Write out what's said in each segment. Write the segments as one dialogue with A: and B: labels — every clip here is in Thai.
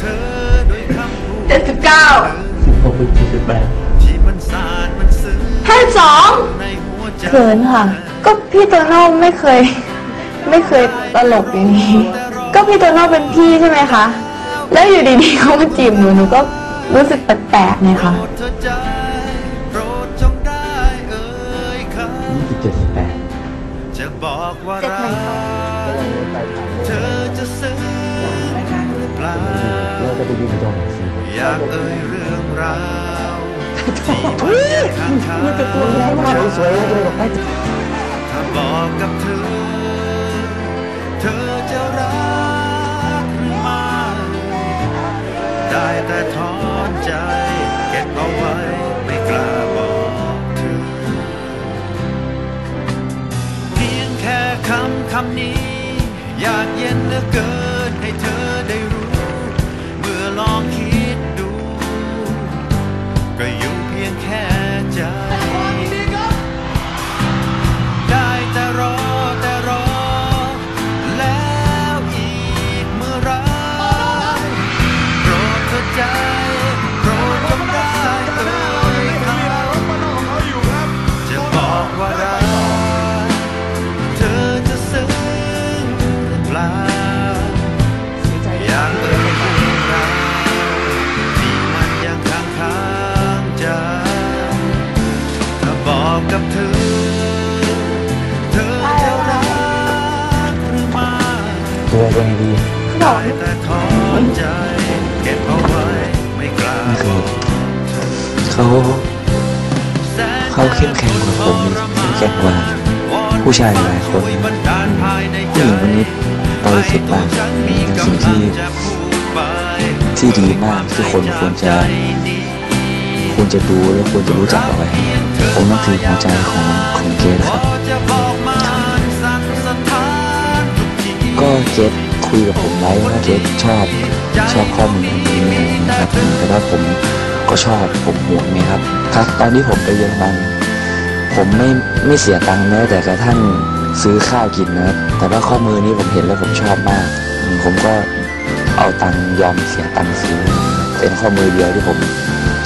A: เธอด้วยคำพูด
B: เจ็ดสิบเก้า
C: หกสิบสิบแปด
A: ที่มันสานมันซึ้ง
B: ห้าสิบสอง
A: ในหัวใจ
B: เขินค่ะ ก็พี่โตโน่ไม่เคย ไม่เคยตลกอย่างนี้ ก็พี่โตโน่เป็นพี่ใช่ไหมคะ แล้วอยู่ดีๆเขามาจีบหนูหนูก็รู้สึกแปลกๆไงคะ
A: โปรดเธอใจโปรดจงได้เอ่ยค
C: ยี่สิบเจ็ดสิบแปดำ
A: จะบอกว่า
B: เจ็ด
A: รั
B: หนึ่ง
A: ก
B: สอง
A: เธอ จะซึ้งหรือเปล่า
C: เราจะไปยืนจองหนังสือ
A: อยากเอ่ยเรื่องราวที่มันค้างคา
C: สวยๆเลยบอกให้
A: ถ้าบอกกับเธอ อเกินให้เธอได้รู้ เมื่อลองคิดดูก็ย ตัวเป็น
C: ดี
A: ได้แต่ถอนใจเก็บเอาไว้ไม่กล้าบอเขา
D: เขาเข้มแข็งกว่าผมเข้มแข็งกว่าผู้ชายหลายคนผู้หญิงคนนี้บริสุทธิ์มากเป็นสิ่งที่ที่ดีมากที่คนควรจะควรจะดูและควรจะรู้จักเอาไว้ผมนับถือหัวใจของของเกดครับ ก็เกดคุยกับผมไว้ว่าเกดชอบชอบข้อมูลตรงนี้นะครับแต่ว่าผมก็ชอบผมห่วงไงครับ ครับ ตอนที่ผมไปเยอรมันผมไม่ไม่เสียตังค์แม้แต่กระทั่งซื้อข้าวกินนะครับแต่ว่าข้อมือนี้ผมเห็นแล้วผมชอบมาก ผมก็เอาตังค์ยอมเสียตังค์ซื้อ เป็นข้อมือเดียวที่ผม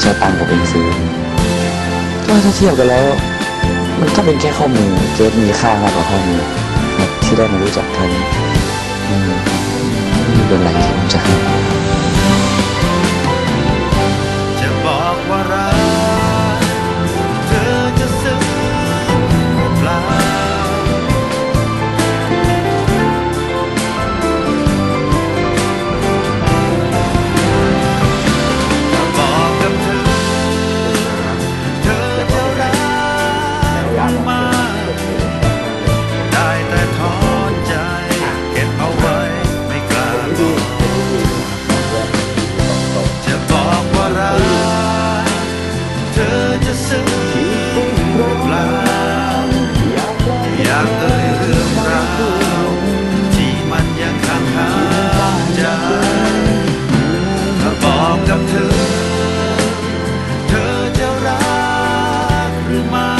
D: ใช้ตังค์ผมเองซื้อก็ถ้าเทียบกันแล้วมันก็เป็นแค่ข้อมือเกสมีค่ามากกว่าข้อมือที่ได้มารู้จักกันอืมไม่เป็น ไรที่ผมา
A: กเอ่ยเรื่องราวที่มันยังค้างคาใจถ้าบอกกับเธอ เธอจะรักหรือไม่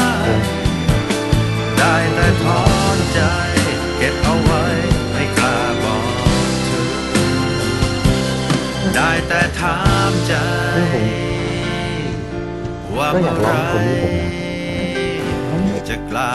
A: ได้แต่ถอนใจ เก็บเอาไว้ไม่กล้าบอกเธอ ได้แต่ถามใจ ว่า
C: ก็อยากลองคนที่ผม
A: จะ กล้